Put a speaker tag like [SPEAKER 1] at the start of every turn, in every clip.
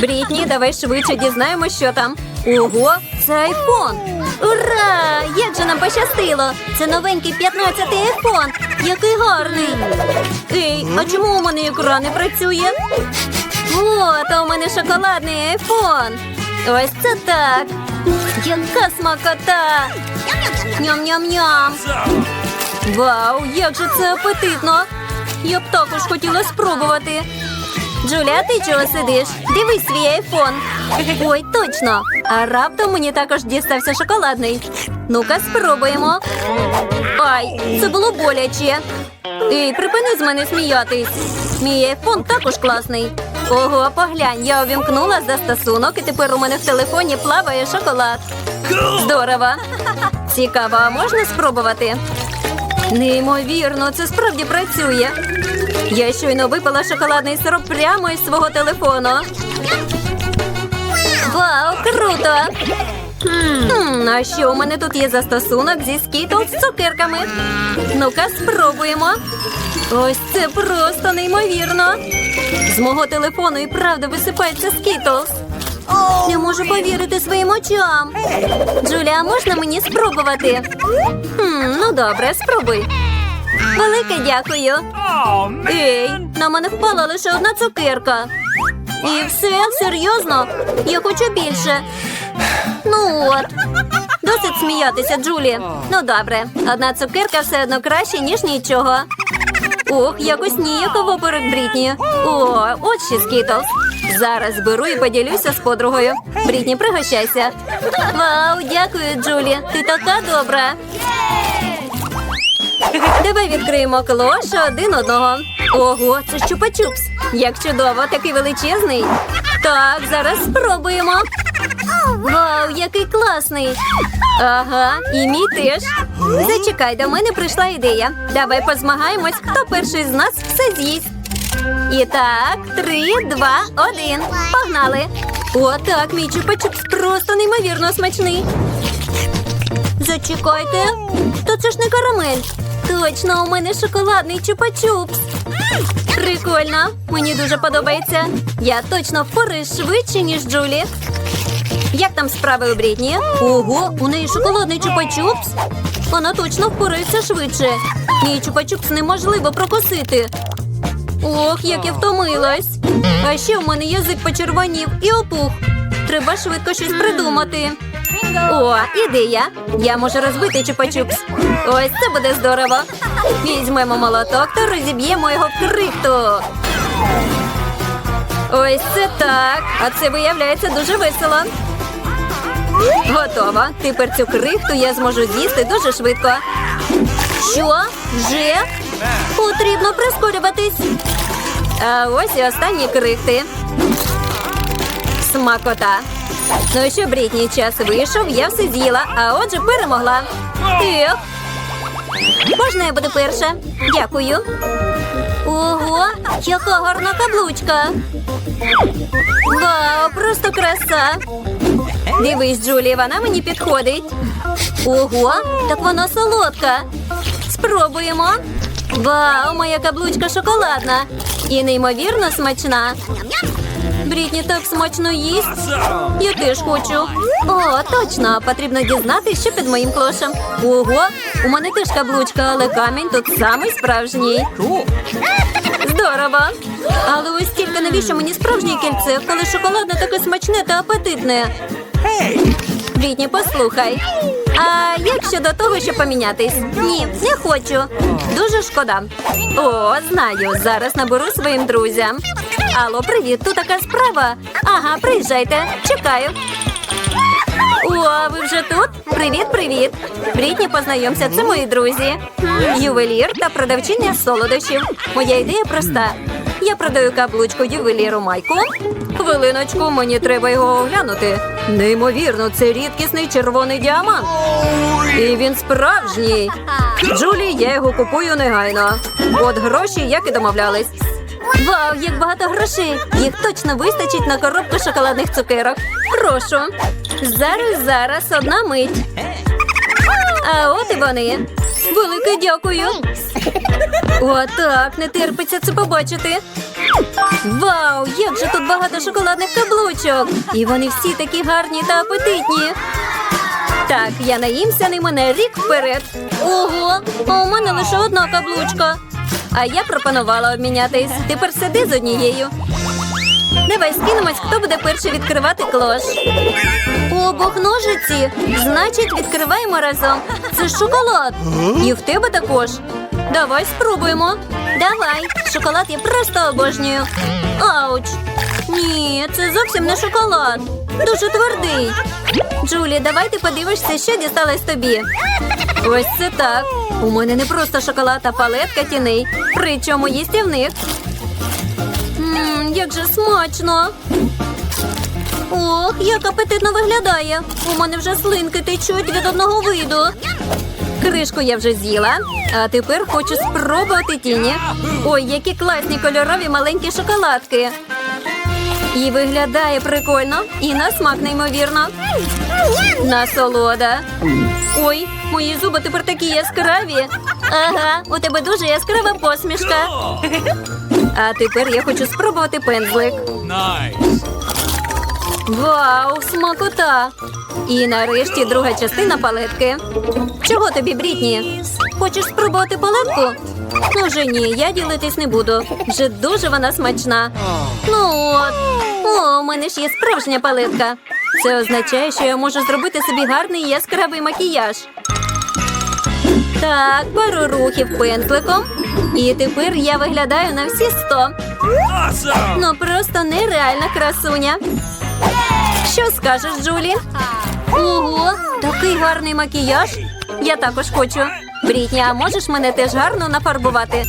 [SPEAKER 1] Брітні, давай швидше дізнаємось, що там. Ого, це айфон. Ура! Як же нам пощастило! Це новенький 15-й айфон. Який гарний. Ей, а чому у мене екран не працює? О, то у мене шоколадний айфон. Ось це так. Яка смакота! Ням-ням-ням. Вау, як же це апетитно! Я б також хотіла спробувати. Джуля, ти чого сидиш? Дивись свій айфон. Ой, точно. А раптом мені також дістався шоколадний. Ну-ка, спробуємо. Ай, це було боляче. Ей, припини з мене сміятись. Мій айфон також класний. Ого, поглянь, я увімкнула застосунок, і тепер у мене в телефоні плаває шоколад. Здорово. Цікаво, а можна спробувати? Неймовірно, це справді працює. Я щойно випила шоколадний сироп прямо із свого телефону. Вау, круто! Хм, а що у мене тут є застосунок зі скітл з цукерками? Ну-ка, спробуємо. Ось це просто неймовірно. З мого телефону і правда висипається скітлс. Не можу повірити своїм очам. Джуля, можна мені спробувати? Хм, ну добре, спробуй. Велике дякую. Ей, на мене впала лише одна цукерка. І все, серйозно? Я хочу більше. Ну от. Досить сміятися, Джулі. Ну добре, одна цукерка все одно краще, ніж нічого. Ох, якось ніяково перед Брітні. О, от ще скітлс. Зараз беру і поділюся з подругою. Брітні, пригощайся. Вау, дякую, Джулі. Ти така добра. Давай відкриємо клош один одного. Ого, це чупа-чупс. Як чудово, такий величезний. Так, зараз спробуємо. Вау, який класний. Ага, і мій теж. Зачекай, до мене прийшла ідея. Давай позмагаємось, хто перший з нас все з'їсть. І так, три, два, один. Погнали. О, так, мій чупа-чупс просто неймовірно смачний. Зачекайте, то це ж не карамель. Точно, у мене шоколадний чупа-чупс. Прикольно, мені дуже подобається. Я точно впораюсь швидше, ніж Джулі. Як там справи у Брітні? Ого, у неї шоколадний чупа-чупс. Вона точно впорається швидше. Мій чупа-чупс неможливо прокусити. Ох, як я втомилась. А ще в мене язик почервонів і опух. Треба швидко щось придумати. О, ідея. Я можу розбити чупа-чупс. Ось це буде здорово. Візьмемо молоток та розіб'ємо його в крихту. Ось це так. А це виявляється дуже весело. Готово. Тепер цю крихту я зможу з'їсти дуже швидко. Що? Вже? Потрібно прискорюватись. А ось і останні крихти. Смакота. Ну що, Брітні, час вийшов, я все з'їла, а отже перемогла. Ех. Можна я буду перша? Дякую. Ого, яка гарна каблучка. Вау, просто краса. Дивись, Джулі, вона мені підходить. Ого, так вона солодка. Спробуємо. Вау, моя каблучка шоколадна і неймовірно смачна. Брітні так смачно їсть. Я теж хочу. О, точно, потрібно дізнатися, що під моїм клошем. Ого, у мене теж каблучка, але камінь тут самий справжній. Здорово. Але ось тільки навіщо мені справжнє кільце, коли шоколадне таке смачне та апетитне. Брітні, послухай. А як щодо того, щоб помінятись? Ні, не хочу. Дуже шкода. О, знаю. Зараз наберу своїм друзям. Алло, привіт, тут така справа. Ага, приїжджайте. Чекаю. О, ви вже тут? Привіт, привіт. Брітні, познайомся, це мої друзі. Ювелір та продавчиня солодощів. Моя ідея проста. Я продаю каблучку ювеліру Майку. Хвилиночку, мені треба його оглянути. Неймовірно, це рідкісний червоний діамант. І він справжній. Джулі, я його купую негайно. От гроші, як і домовлялись. Вау, як багато грошей! Їх точно вистачить на коробку шоколадних цукерок. Прошу. Зараз, зараз, одна мить. А от і вони. Велике дякую. О, так, не терпиться це побачити. Вау, як же тут багато шоколадних каблучок! І вони всі такі гарні та апетитні. Так, я наїмся ними на рік вперед. Ого, а у мене лише одна каблучка. А я пропонувала обмінятись. Тепер сиди з однією. Давай скинемось, хто буде перший відкривати клош. Обох ножиці. Значить, відкриваємо разом. Це шоколад. І в тебе також. Давай спробуємо. Давай. Шоколад я просто обожнюю. Ауч. Ні, це зовсім не шоколад. Дуже твердий. Джулі, давай ти подивишся, що дісталось тобі. Ось це так. У мене не просто шоколад, а палетка тіней. Причому їстівних. Ммм, як же смачно. Ох, як апетитно виглядає. У мене вже слинки течуть від одного виду. Кришку я вже з'їла, а тепер хочу спробувати тіні. Ой, які класні кольорові маленькі шоколадки. І виглядає прикольно, і на смак неймовірно. Насолода. Ой, мої зуби тепер такі яскраві. Ага, у тебе дуже яскрава посмішка. А тепер я хочу спробувати пензлик. Вау, смакота! І нарешті друга частина палетки. Чого тобі, Брітні? Хочеш спробувати палетку? Ну вже ні, я ділитись не буду. Вже дуже вона смачна. Ну от. О, у мене ж є справжня палетка. Це означає, що я можу зробити собі гарний яскравий макіяж. Так, пару рухів пензликом. І тепер я виглядаю на всі сто. Ну просто нереальна красуня. Що скажеш, Джулі? Ого, такий гарний макіяж. Я також хочу. Брітні, а можеш мене теж гарно нафарбувати?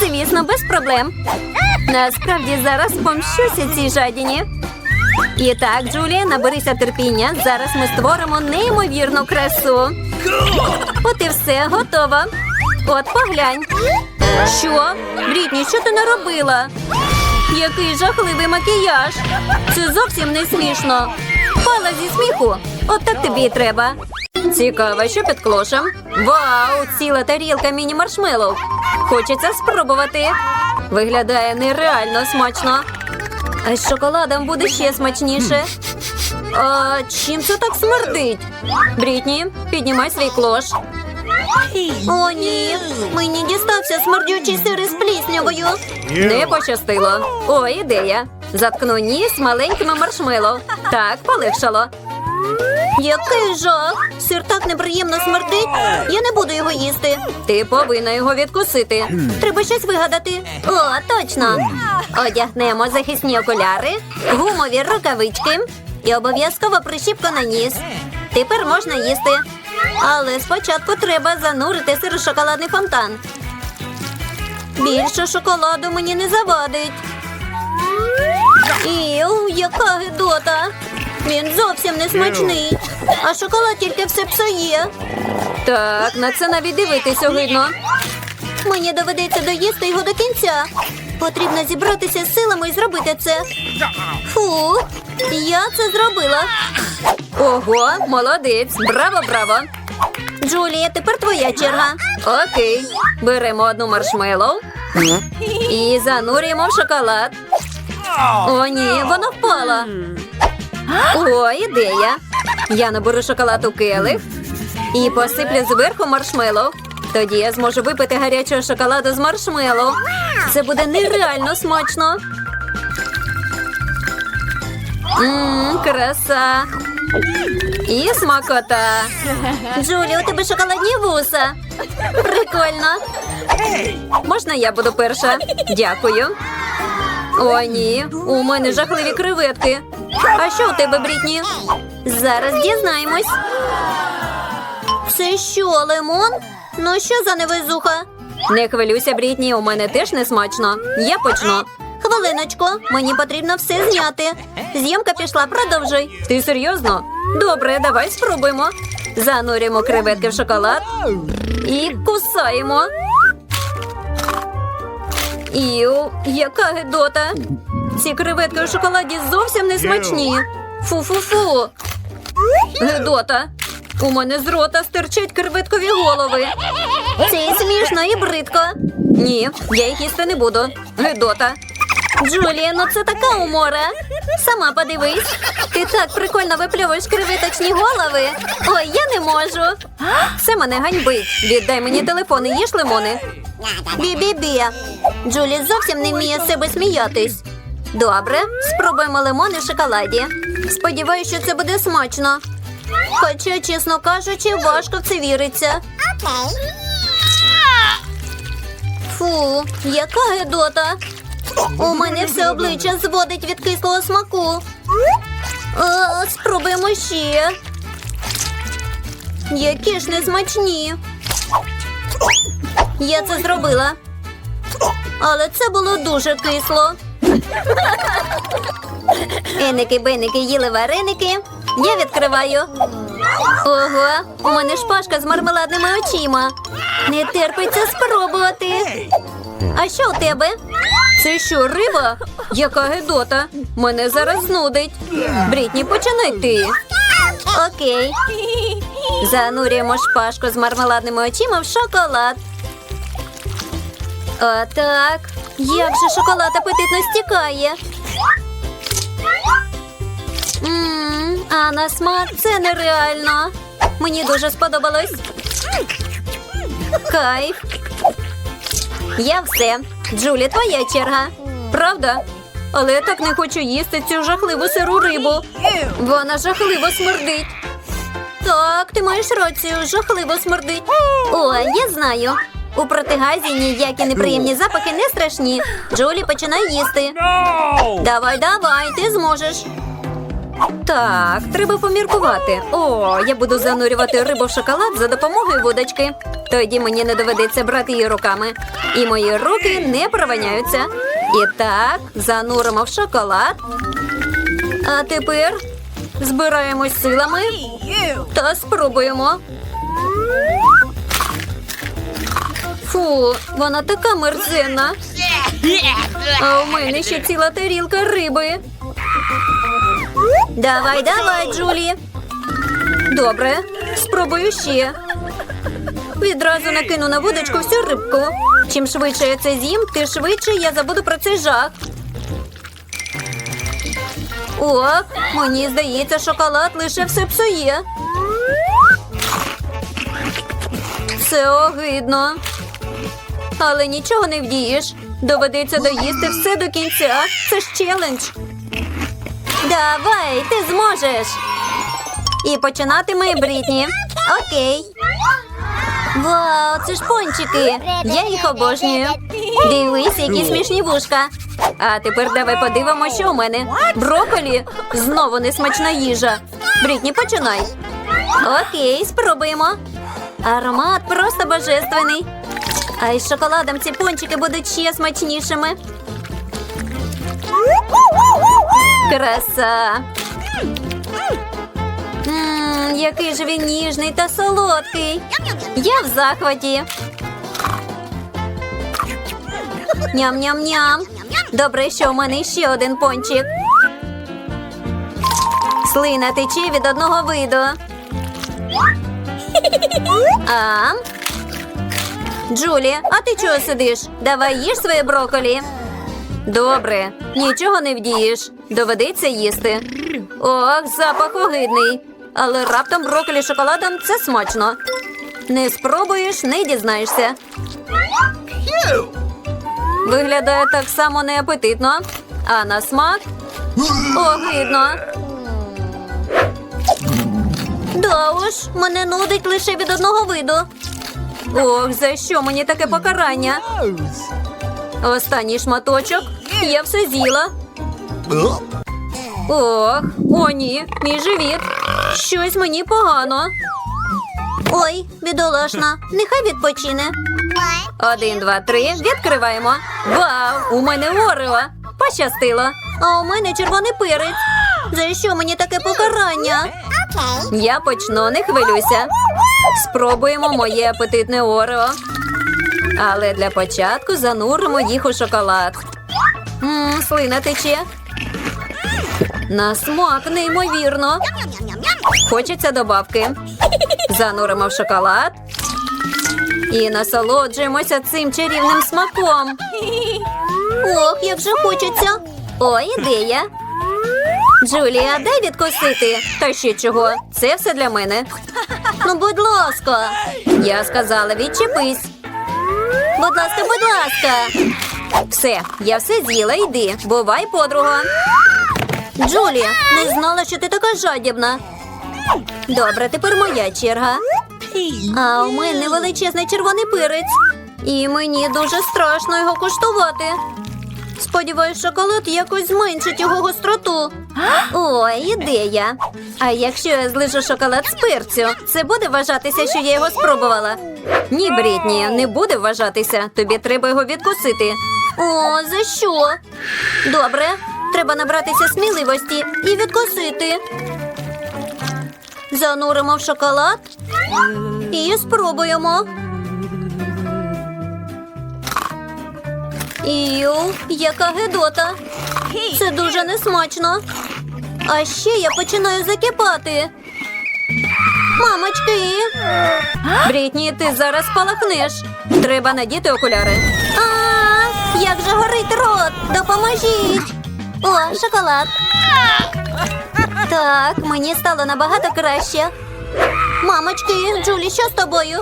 [SPEAKER 1] Звісно, без проблем. Насправді зараз помщуся цій жадіні. І так, Джулі, наберися терпіння. Зараз ми створимо неймовірну красу. От і все, готово. От поглянь. Що? Брітні, що ти наробила? Який жахливий макіяж. Це зовсім не смішно. Пала зі сміху. От так тобі і треба. Цікаво, що під клошем. Вау, ціла тарілка міні-маршмеллоу. Хочеться спробувати. Виглядає нереально смачно. А з шоколадом буде ще смачніше. А чим це так смердить? Брітні, піднімай свій клош. О, ні. Мені дістався смердючий сир із пліснявою. Не пощастило. О, ідея. Заткну ніс маленькими маршмеллоу. Так, полегшало. Який жах! Сир так неприємно смердить. Я не буду його їсти. Ти повинна його відкусити. Треба щось вигадати. О, точно. Одягнемо захисні окуляри, гумові рукавички і обов'язково прищіпка на ніс. Тепер можна їсти. Але спочатку треба занурити сир у шоколадний фонтан. Більше шоколаду мені не завадить. Іу, яка гидота. Він зовсім не смачний, а шоколад тільки все псує. Так, на це навіть дивитись огидно. Мені доведеться доїсти його до кінця. Потрібно зібратися з силами і зробити це. Фу, я це зробила. Ого, молодець. Браво, браво. Джулія, тепер твоя черга. Окей. Беремо одну маршмеллоу і занурюємо в шоколад. О, ні, вона впала. О, ідея. Я наберу шоколад у келих і посиплю зверху маршмеллоу. Тоді я зможу випити гарячого шоколаду з маршмеллоу. Це буде нереально смачно. Ммм, краса. І смакота. Джулі, у тебе шоколадні вуса. Прикольно. Можна я буду перша? Дякую. О, ні, у мене жахливі креветки. А що у тебе, Брітні? Зараз дізнаємось. Це що, лимон? Ну що за невезуха? Не хвилюйся, Брітні, у мене теж не смачно. Я почну. Хвилиночку, мені потрібно все зняти. Зйомка пішла, продовжуй. Ти серйозно? Добре, давай спробуємо. Занурюємо креветки в шоколад і кусаємо. Іу, яка гидота. Ці креветки у шоколаді зовсім не смачні. Фу-фу-фу. Гидота. У мене з рота стирчать креветкові голови. Це смішно і бридко. Ні, я їх їсти не буду. Гидота. Джулія, ну це така умора. Сама подивись. Ти так прикольно випльовуєш кривиточні голови. Ой, я не можу. Це мене ганьбить. Віддай мені телефон і їж лимони. Бі-бі-бі. Джулі зовсім не вміє з себе сміятись. Добре, спробуємо лимони в шоколаді. Сподіваюся, що це буде смачно. Хоча, чесно кажучи, важко в це віриться. Фу, яка гедота. У мене все обличчя зводить від кислого смаку. А, спробуємо ще. Які ж несмачні. Я це зробила. Але це було дуже кисло. Еники-беники їли вареники. Я відкриваю. Ого, у мене шпажка з мармеладними очима. Не терпиться спробувати. А що у тебе? Це що, риба? Яка гедота? Мене зараз знудить. Брітні, починай ти. Окей. Занурюємо шпажку з мармеладними очима в шоколад. Отак. Як же шоколад апетитно стікає. Ммм, а на смак це нереально. Мені дуже сподобалось. Кайф. Я все. Джулі, твоя черга. Правда? Але я так не хочу їсти цю жахливу сиру рибу. Вона жахливо смердить. Так, ти маєш рацію, жахливо смердить. О, я знаю. У протигазі ніякі неприємні запахи не страшні. Джулі, починай їсти.
[SPEAKER 2] No!
[SPEAKER 1] Давай, давай, ти зможеш. Так, треба поміркувати. О, я буду занурювати рибу в шоколад за допомогою вудочки. Тоді мені не доведеться брати її руками. І мої руки не прованяються. І так, зануримо в шоколад. А тепер збираємось силами та спробуємо. Фу, вона така мерзенна. А у мене ще ціла тарілка риби. Давай, давай, Джулі. Добре, спробую ще. Відразу накину на вудочку всю рибку. Чим швидше я це з'їм, тим швидше я забуду про цей жах. Ох, мені здається, шоколад лише все псує. Це огидно. Але нічого не вдієш. Доведеться доїсти все до кінця. Це ж челендж. Давай, ти зможеш. І починатиме Брітні. Окей. Вау, це ж пончики. Я їх обожнюю. Дивись, які смішні вушка. А тепер давай подивимося, що у мене. Броколі. Знову несмачна їжа. Брітні, починай. Окей, спробуємо. Аромат просто божественний. А із шоколадом ці пончики будуть ще смачнішими. Краса. Який же він ніжний та солодкий. Я в захваті. Ням-ням-ням. Добре, що у мене ще один пончик. Слина тече від одного виду. А? Джулі, а ти чого сидиш? Давай їж своє броколі. Добре, нічого не вдієш. Доведеться їсти. Ох, запах огидний. Але раптом брокколі шоколадом це смачно. Не спробуєш, не дізнаєшся. Виглядає так само неапетитно, а на смак огидно. Да уж, мене нудить лише від одного виду. Ох, за що мені таке покарання? Останній шматочок. Я все з'їла. Ох, о ні, мій живіт. Щось мені погано. Ой, бідолашна, нехай відпочине. Один, два, три. Відкриваємо. Вау! У мене орео. Пощастило. А у мене червоний перець. За що мені таке покарання? Я почну, не хвилюйся. Спробуємо моє апетитне орео. Але для початку зануримо їх у шоколад. Ммм, слина тече. На смак неймовірно. Хочеться добавки. Зануримо в шоколад. І насолоджуємося цим чарівним смаком. Ох, як же хочеться. О, ідея. Джулія, дай відкусити. Та ще чого? Це все для мене. Ну, будь ласка. Я сказала, відчепись. Будь ласка, будь ласка. Все, я все з'їла, йди. Бувай, подруга. Джулія, не знала, що ти така жадібна. Добре, тепер моя черга. А у мене величезний червоний перець. І мені дуже страшно його куштувати. Сподіваюсь, шоколад якось зменшить його гостроту. Ой, ідея. А якщо я злижу шоколад з перцю, це буде вважатися, що я його спробувала. Ні, Брітні, не буде вважатися. Тобі треба його відкусити. О, за що? Добре, треба набратися сміливості і відкусити. Зануримо в шоколад і спробуємо. Іу, яка гидота. Це дуже несмачно. А ще я починаю закипати. Мамочки. Брітні, ти зараз спалахнеш. Треба надіти окуляри. А, як же горить рот! Допоможіть! О, шоколад. Так, мені стало набагато краще. Мамочки, Джулі, що з тобою?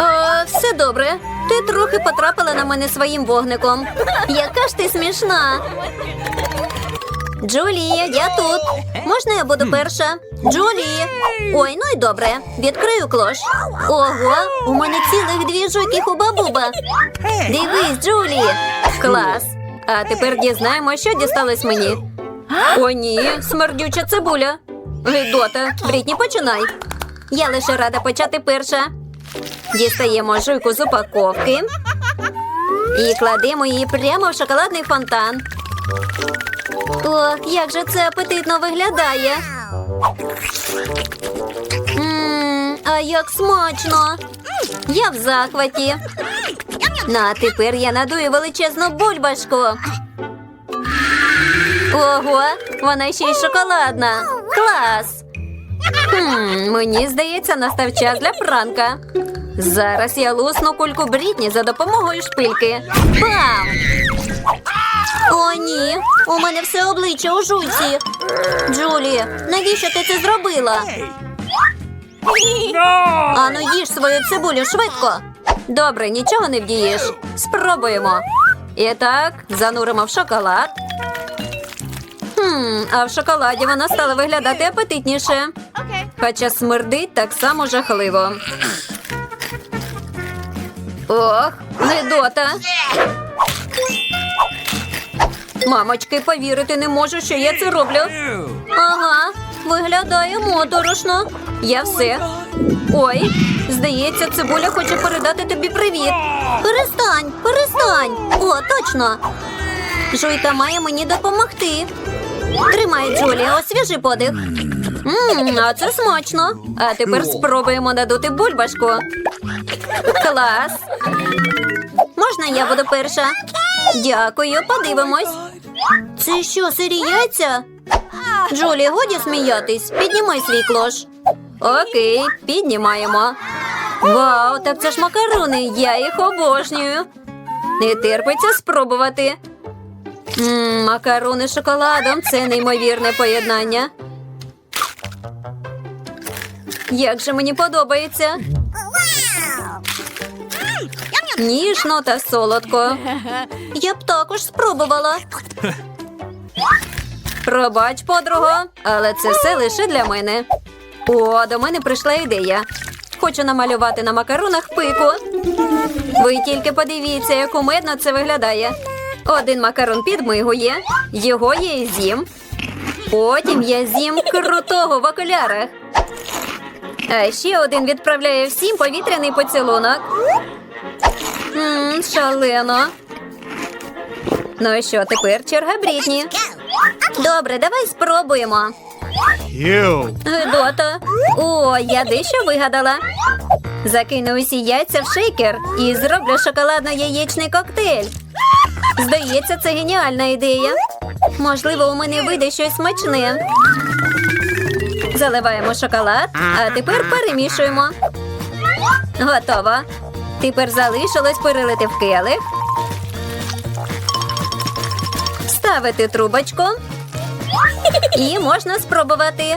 [SPEAKER 1] Е, все добре. Ти трохи потрапила на мене своїм вогником. Яка ж ти смішна. Джулія, я тут. Можна я буду перша? Джулі. Ой, ну й добре. Відкрию клош. Ого, у мене цілих дві жуйки хуба-буба. Дивись, Джулі. Клас. А тепер дізнаємо, що дісталось мені. О, ні, смердюча цибуля. Гидота, Брітні, починай. Я лише рада почати перша. Дістаємо жуйку з упаковки і кладемо її прямо в шоколадний фонтан. Ох, як же це апетитно виглядає. Мм, а як смачно. Я в захваті. Ну, а тепер я надую величезну бульбашку. Ого, вона ще й шоколадна. Клас! Хм, мені здається, настав час для пранка. Зараз я лусну кульку Брітні за допомогою шпильки. Бам! О, ні, у мене все обличчя у жуйці. Джулі, навіщо ти це зробила?
[SPEAKER 2] No!
[SPEAKER 1] Ану, їж свою цибулю швидко. Добре, нічого не вдієш. Спробуємо. І так, зануримо в шоколад. Хм, а в шоколаді вона стала виглядати апетитніше. Хоча смердить так само жахливо. Ох, недота. Мамочки, повірити не можу, що я це роблю. Ага, виглядає моторошно. Я все. Ой, здається, цибуля хоче передати тобі привіт. Перестань, перестань. О, точно. Жуйка має мені допомогти. Тримай, Джулі, освіжи подих. Мм, а це смачно. А тепер спробуємо надути бульбашку. Клас. Можна я буду перша? Дякую, подивимось. Це що, сирі яйця? Джулі, годі сміятись. Піднімай свій клош. Окей, піднімаємо. Вау, так це ж макарони. Я їх обожнюю. Не терпиться спробувати. Мм, макарони з шоколадом це неймовірне поєднання. Як же мені подобається. Ніжно та солодко. Я б також спробувала. Пробач, подруго, але це все лише для мене. О, до мене прийшла ідея. Хочу намалювати на макаронах пику. Ви тільки подивіться, як кумедно це виглядає. Один макарон підмигує, його я і з'їм. Потім я з'їм крутого в окулярах. А ще один відправляє всім повітряний поцілунок. Мм, шалено. Ну що, тепер черга Брітні. Добре, давай спробуємо.
[SPEAKER 2] Ew.
[SPEAKER 1] Гидота. О, я дещо вигадала. Закину усі яйця в шейкер і зроблю шоколадно-яєчний коктейль. Здається, це геніальна ідея. Можливо, у мене вийде щось смачне. Заливаємо шоколад, а тепер перемішуємо. Готово. Тепер залишилось перелити в келих. Ставити трубочку. І можна спробувати.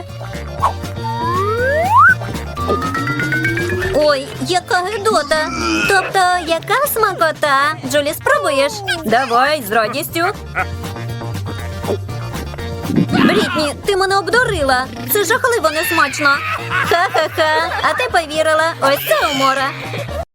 [SPEAKER 1] Ой, яка гидота. Тобто, яка смакота? Джулі, спробуєш? Давай, з радістю. Брітні, ти мене обдурила. Це жахливо несмачно. Ха-ха-ха. А ти повірила. Ось це умора.